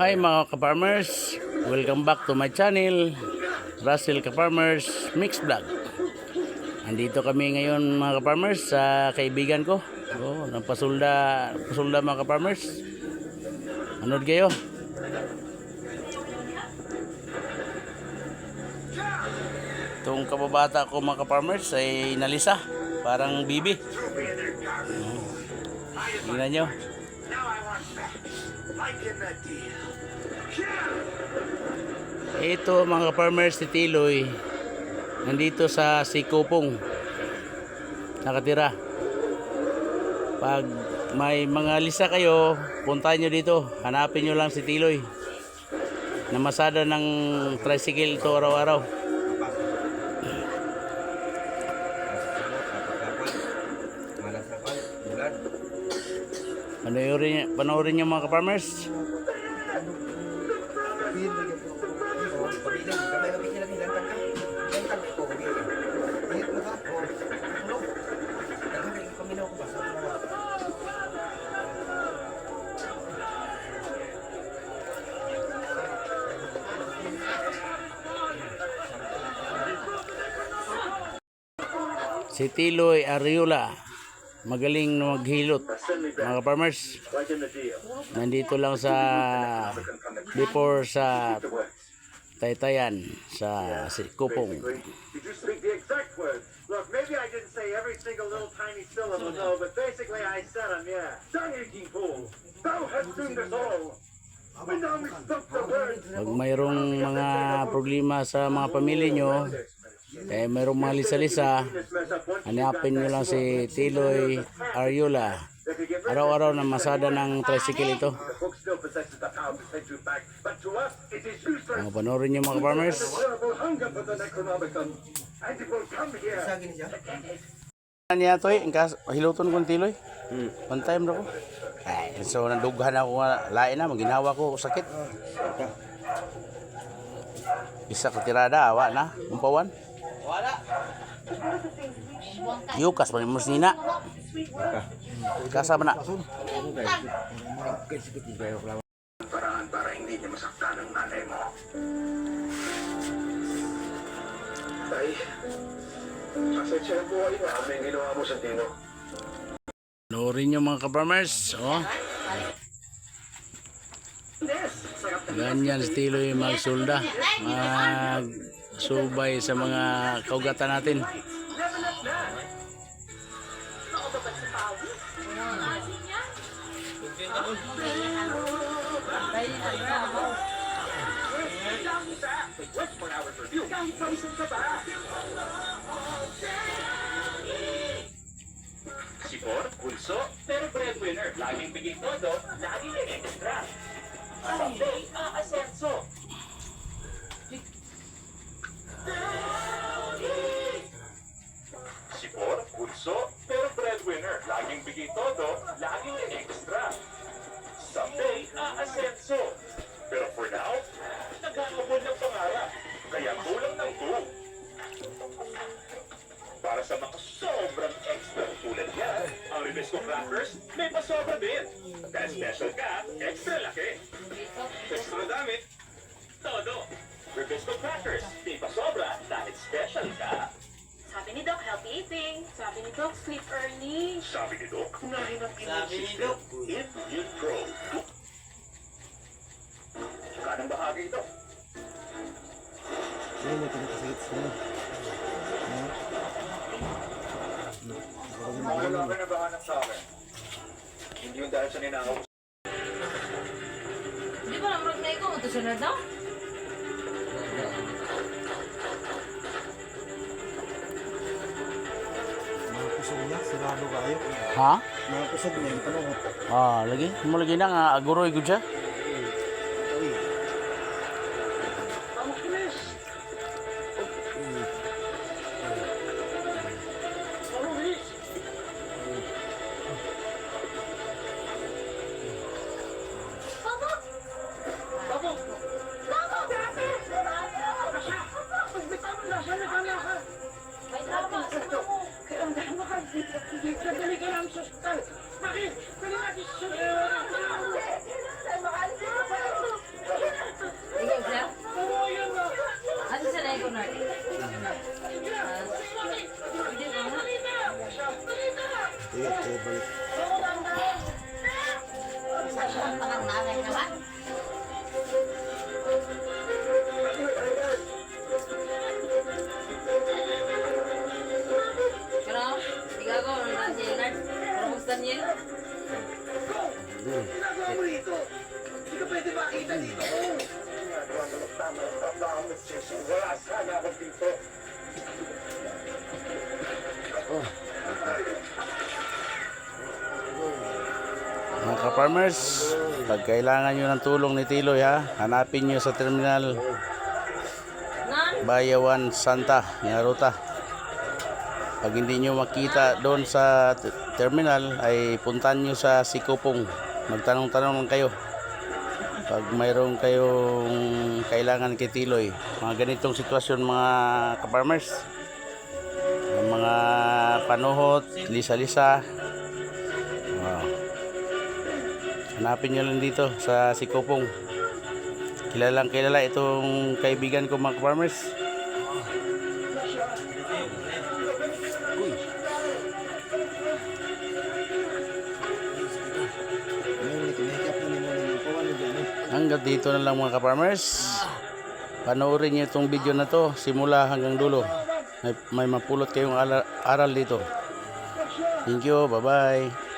Hi mga ka-farmers, welcome back to my channel, Russell Ka-Farmers Mix Vlog. Andito kami ngayon mga ka-farmers sa kaibigan ko. Oh, napasulda, pasulda mga ka-farmers. Anood kayo. Itong kababata ko mga ka-farmers ay nalisa, parang bibi. Oh. Tingnan nyo. Ito mga farmers si Tiloy nandito sa Sikupong nakatira. Pag may mga lisa kayo, puntahan nyo dito. Hanapin nyo lang si Tiloy. Namasada ng tricycle ito araw-araw. Panoorin, panoorin nyo mga farmers Si Tiloy Ariola. Magaling na maghilot. Mga farmers. Nandito lang sa before sa Taytayan sa si Kupong. Look, maybe I didn't say every single little tiny syllable, no, but basically I said them, yeah. Thou hast doomed us all. Pag mayroong mga problema sa mga pamilya nyo, eh mayroong mga lisa-lisa, hanapin nyo lang si Tiloy Ariola. Araw-araw na masada ng tricycle ito. Mga panoorin nyo mga farmers. Ano niya to eh, hiluton kong tiloy. One time na ko. Ay, so nandughan ako nga, lain na, maginawa ko sakit. Isa ka tirada, awa na, umpawan. Wala. Yukas pa ni Musnina. Kasama na. Paraan para hindi ang nanay mo. Tay, pasensya na po kayo ang ginawa mo sa Tino. Panoorin nyo mga ka-farmers. Oh. Ganyan estilo yung magsulda. Magsubay sa mga kaugatan natin. Sipor, pulso, pero breadwinner. Laging bigay todo, laging extra. Someday, aasenso. Bigay todo, laging extra. Someday, aasenso. Pero for now, nagkakabon ng pangarap. Kaya kulang ng two. Para sa mga sobrang extra tulad niya, ang Ribisco Crackers may pasobra din. Dahil special ka, extra laki. Extra dami, todo. Ribisco Crackers, may pasobra dahil special ka. Sabi ni Doc, healthy eating. Sabi ni Doc, sleep early. Sabi ni Doc, unahin ang immune system. Immune Pro. Kanang bahagi ito. Wala ka na ba hanap sa akin? Hindi yung dahil sa ninakaw Di ba naman na ikaw, matusunod daw? Kusog niya, sirado kayo. Ha? Mga kusog niya, yung tanong. Ah, lagi. Mo lagi na nga aguroy gud siya. Nanay naman. Pero, tiga ko, nang Jenard. Rose Daniel. Ginagawa mo rito? Hindi ka pwede makita dito. Ginagawa mo ng tama ng trabaho mo, Jason. Wala dito. Mga ka-farmers, pag kailangan nyo ng tulong ni Tiloy ha, hanapin nyo sa terminal? Bayawan Santa, Ruta. Pag hindi nyo makita doon sa terminal, ay puntan nyo sa Sikupong. Magtanong-tanong lang kayo. Pag mayroong kayong kailangan kay Tiloy, mga ganitong sitwasyon mga ka-farmers, Ang mga panuhot, lisa-lisa, hanapin nyo lang dito sa Sikupong. Kilalang kilala itong kaibigan ko mga farmers. Hanggang dito na lang mga farmers. Panoorin niyo itong video na to simula hanggang dulo. May, may mapulot kayong aral dito. Thank you. Bye-bye.